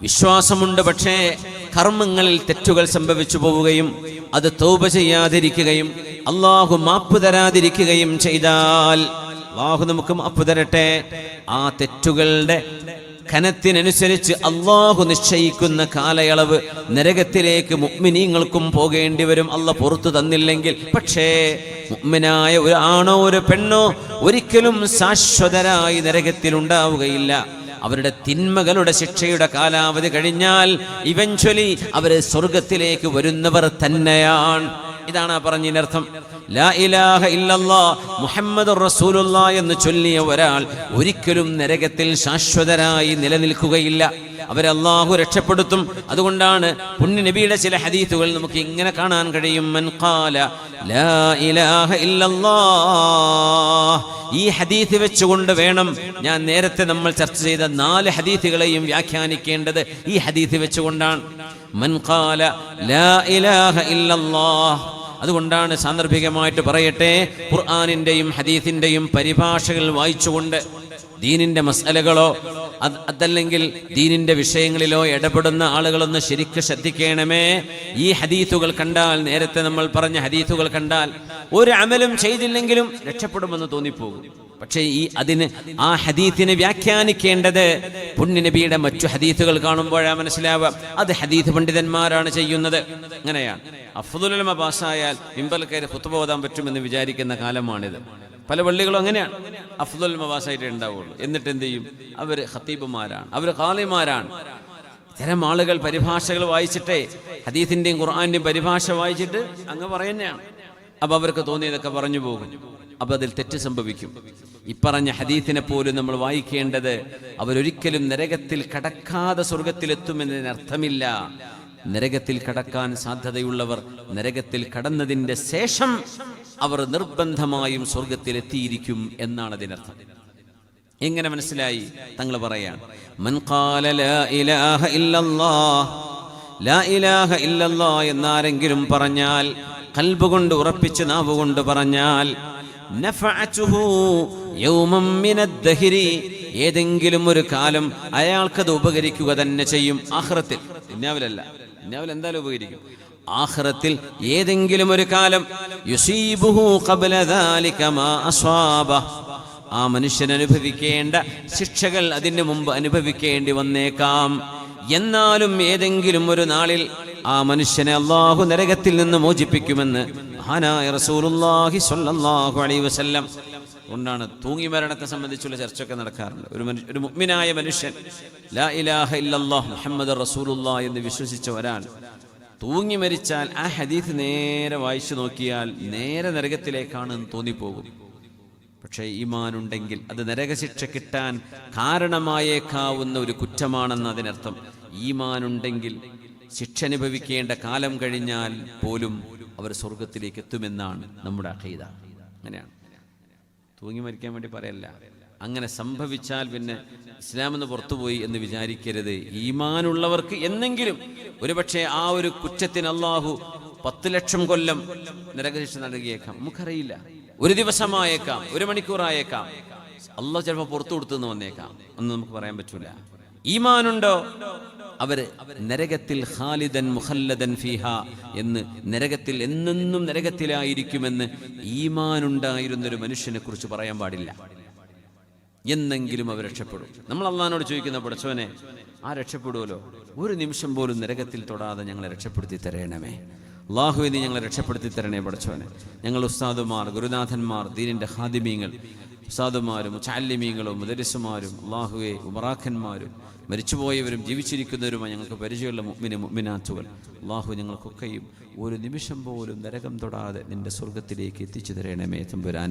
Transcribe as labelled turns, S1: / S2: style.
S1: വിശ്വാസമുണ്ട് പക്ഷേ കർമ്മങ്ങളിൽ തെറ്റുകൾ സംഭവിച്ചു പോവുകയും അത് തൗബ ചെയ്യാതിരിക്കുകയും അള്ളാഹു മാപ്പ് തരാതിരിക്കുകയും ചെയ്താൽ അള്ളാഹു നമുക്ക് മാപ്പ് തരട്ടെ. ആ തെറ്റുകളുടെ കനത്തിനനുസരിച്ച് അള്ളാഹു നിശ്ചയിക്കുന്ന കാലയളവ് നരകത്തിലേക്ക് മുഗ്മിനീങ്ങൾക്കും പോകേണ്ടി വരും. അല്ല പുറത്തു തന്നില്ലെങ്കിൽ പക്ഷേ മുഗ്മിനായ ഒരാണോ ഒരു പെണ്ണോ ഒരിക്കലും ശാശ്വതരായി നരകത്തിൽ ഉണ്ടാവുകയില്ല അവരുടെ തിന്മകളുടെ ശിക്ഷയുടെ കാലാവധി കഴിഞ്ഞാൽ ഇവഞ്ച്വലി അവർ സ്വർഗത്തിലേക്ക് വരുന്നവർ തന്നെയാണ്. ഇതാണ് ആ പറഞ്ഞതിനർത്ഥം ലാ ഇലാഹ ഇല്ലല്ലാ മുഹമ്മദ് റസൂലുള്ള എന്ന് ചൊല്ലിയ ഒരാൾ ഒരിക്കലും നരകത്തിൽ ശാശ്വതരായി നിലനിൽക്കുകയില്ല. അവരെ അള്ളാഹു രക്ഷപ്പെടുത്തും. അതുകൊണ്ടാണ് പുണ്യ നബിയുടെ ചില ഹദീത്തുകൾ നമുക്ക് ഇങ്ങനെ കാണാൻ കഴിയും. ലാ ഇലാഹ ഇല്ലല്ലാഹ്. ഈ ഹദീത്ത് വെച്ചുകൊണ്ട് വേണം ഞാൻ നേരത്തെ നമ്മൾ ചർച്ച ചെയ്ത നാല് ഹദീത്തുകളെയും വ്യാഖ്യാനിക്കേണ്ടത് ഈ ഹദീത്ത് വെച്ചുകൊണ്ടാണ്. ലാ ഇലാഹ ഇല്ലല്ലാഹ്. അതുകൊണ്ടാണ് സാന്ദർഭികമായിട്ട് പറയട്ടെ ഖുർആാനിന്റെയും ഹദീസിന്റെയും പരിഭാഷകൾ വായിച്ചുകൊണ്ട് ദീനിന്റെ മസലകളോ അതല്ലെങ്കിൽ ദീനിന്റെ വിഷയങ്ങളിലോ ഇടപെടുന്ന ആളുകളൊന്ന് ശരിക്കും ശ്രദ്ധിക്കണമേ. ഈ ഹദീസുകൾ കണ്ടാൽ നേരത്തെ നമ്മൾ പറഞ്ഞ ഹദീസുകൾ കണ്ടാൽ ഒരു അമലും ചെയ്തില്ലെങ്കിലും രക്ഷപ്പെടുമെന്ന് തോന്നിപ്പോകും. പക്ഷേ ഈ അതിന് ആ ഹദീത്തിനെ വ്യാഖ്യാനിക്കേണ്ടത് പുണ്യനബിയുടെ മറ്റു ഹദീത്തുകൾ കാണുമ്പോഴാ മനസ്സിലാവുക. അത് ഹദീസ് പണ്ഡിതന്മാരാണ് ചെയ്യുന്നത്. അങ്ങനെയാണ്. അഫ്ദുലമ പാസ്സായാൽ മിമ്പൽ കയറി കുത്തുബ ഓതാൻ പറ്റുമെന്ന് വിചാരിക്കുന്ന കാലമാണിത്. പല പള്ളികളും അങ്ങനെയാണ്. അഫ്ദുൽ മവാസായിട്ട് ഉണ്ടാവുള്ളൂ. എന്നിട്ട് എന്ത് ചെയ്യും? അവർ ഖത്തീബുമാരാണ്. അവർ ഖാലിമാരാണ്. ഇത്തരം ആളുകൾ പരിഭാഷകൾ വായിച്ചിട്ടേ ഹദീസിന്റെയും ഖുർആാന്റെയും പരിഭാഷ വായിച്ചിട്ട് അങ്ങ് പറയുന്നതാണ്. അപ്പൊ അവർക്ക് തോന്നിയതൊക്കെ പറഞ്ഞു പോകും. അപ്പൊ അതിൽ തെറ്റ് സംഭവിക്കും. ഇപ്പറഞ്ഞ ഹദീസിനെ പോലും നമ്മൾ വായിക്കേണ്ടത് അവരൊരിക്കലും നരകത്തിൽ കടക്കാതെ സ്വർഗത്തിലെത്തുമെന്നതിനർത്ഥമില്ല നരകത്തിൽ കടക്കാൻ സാധ്യതയുള്ളവർ നരകത്തിൽ കടന്നതിന്റെ ശേഷം അവർ നിർബന്ധമായും സ്വർഗത്തിലെത്തിയിരിക്കും എന്നാണ് അതിനർത്ഥം. എങ്ങനെ മനസ്സിലായി? തങ്ങൾ ഇല്ലല്ലാഹ് എന്നാരെങ്കിലും പറഞ്ഞാൽ കൽബ് കൊണ്ട് ഉറപ്പിച്ച് നാവുകൊണ്ട് പറഞ്ഞാൽ ഏതെങ്കിലും ഒരു കാലം അയാൾക്കത് ഉപകരിക്കുക തന്നെ ചെയ്യും ആഹ്റത്തിൽ. ദുന്യാവിലല്ല ദുന്യാവിൽ എന്തായാലും ഉപകരിക്കും. ആഖിറത്തിൽ ഏതെങ്കിലും ഒരു കാലം യുസീബുഹു അസ്വാബഹ് ആ മനുഷ്യൻ അനുഭവിക്കേണ്ട ശിക്ഷകൾ അതിന് മുമ്പ് അനുഭവിക്കേണ്ടി വന്നേക്കാം. എന്നാലും ഏതെങ്കിലും ഒരു നാളിൽ ആ മനുഷ്യനെ അള്ളാഹു നരകത്തിൽ നിന്ന് മോചിപ്പിക്കുമെന്ന് മഹാനായ റസൂലുള്ളാഹി സ്വല്ലല്ലാഹു അലൈഹി വസല്ലം കൊണ്ടാണ് തൂങ്ങി മരണത്തെ സംബന്ധിച്ചുള്ള ചർച്ചയൊക്കെ നടക്കാറുണ്ട്. ഒരു മനുഷ്യ ഒരു മുഗ്മിനായ മനുഷ്യൻ ലാ ഇലാഹ ഇല്ലല്ലാഹ് മുഹമ്മദ് റസൂലുള്ള എന്ന് വിശ്വസിച്ച ഒരാൾ തൂങ്ങി മരിച്ചാൽ ആ ഹദീസ് നേരെ വായിച്ചു നോക്കിയാൽ നേരെ നരകത്തിലേക്കാണ് എന്ന് തോന്നിപ്പോകും. പക്ഷേ ഈമാനുണ്ടെങ്കിൽ അത് നരകശിക്ഷ കിട്ടാൻ കാരണമായേക്കാവുന്ന ഒരു കുറ്റമാണെന്ന് അതിനർത്ഥം. ഈമാനുണ്ടെങ്കിൽ ശിക്ഷ അനുഭവിക്കേണ്ട കാലം കഴിഞ്ഞാൽ പോലും അവർ സ്വർഗത്തിലേക്ക് എത്തുമെന്നാണ് നമ്മുടെ അഖീദ. അങ്ങനെയാണ്. തൂങ്ങി മരിക്കാൻ വേണ്ടി പറയല്ല. അങ്ങനെ സംഭവിച്ചാൽ പിന്നെ ഇസ്ലാം എന്ന് പുറത്തുപോയി എന്ന് വിചാരിക്കരുത്. ഈമാനുള്ളവർക്ക് എന്നെങ്കിലും ഒരുപക്ഷെ ആ ഒരു കുറ്റത്തിന് അള്ളാഹു പത്ത് ലക്ഷം കൊല്ലം നരകശിക്ഷ നൽകിയേക്കാം. നമുക്കറിയില്ല. ഒരു ദിവസമായേക്കാം ഒരു മണിക്കൂറായേക്കാം. അള്ളാഹ് ചിലപ്പോൾ പുറത്തു കൊടുത്തെന്ന് വന്നേക്കാം. ഒന്നും നമുക്ക് പറയാൻ പറ്റൂല. ഈമാനുണ്ടോ? അവർ നരകത്തിൽ ഖാലിദൻ മുഹല്ലദൻ ഫിഹ എന്ന് നരകത്തിൽ എന്നെന്നും നരകത്തിലായിരിക്കുമെന്ന് ഈമാനുണ്ടായിരുന്നൊരു മനുഷ്യനെ കുറിച്ച് പറയാൻ പാടില്ല. എന്നെങ്കിലും അവർ രക്ഷപ്പെടും. നമ്മൾ അള്ളഹാനോട് ചോദിക്കുന്ന പഠിച്ചവനെ ആ രക്ഷപ്പെടുമല്ലോ ഒരു നിമിഷം പോലും നരകത്തിൽ തൊടാതെ ഞങ്ങളെ രക്ഷപ്പെടുത്തി തരണമേ. അള്ളാഹു നീ ഞങ്ങളെ രക്ഷപ്പെടുത്തി തരണേ പഠിച്ചവനെ ഞങ്ങൾ ഉസ്താദുമാർ ഗുരുനാഥന്മാർ ദീനിന്റെ ഹാദിമീങ്ങൾ ഉസ്താദുമാരും ചാല്യമീങ്ങളും മുദരിസുമാരും അള്ളാഹുവെ ഉമറാഖന്മാരും മരിച്ചുപോയവരും ജീവിച്ചിരിക്കുന്നവരുമായി ഞങ്ങൾക്ക് പരിചയമുള്ള മുമ്മിന് മുഗ്മിനാത്തുകൾ അള്ളാഹു ഞങ്ങൾക്കൊക്കെയും ഒരു നിമിഷം പോലും നരകം തൊടാതെ നിന്റെ സ്വർഗത്തിലേക്ക് എത്തിച്ചു തരണമേ തമ്പുരാൻ.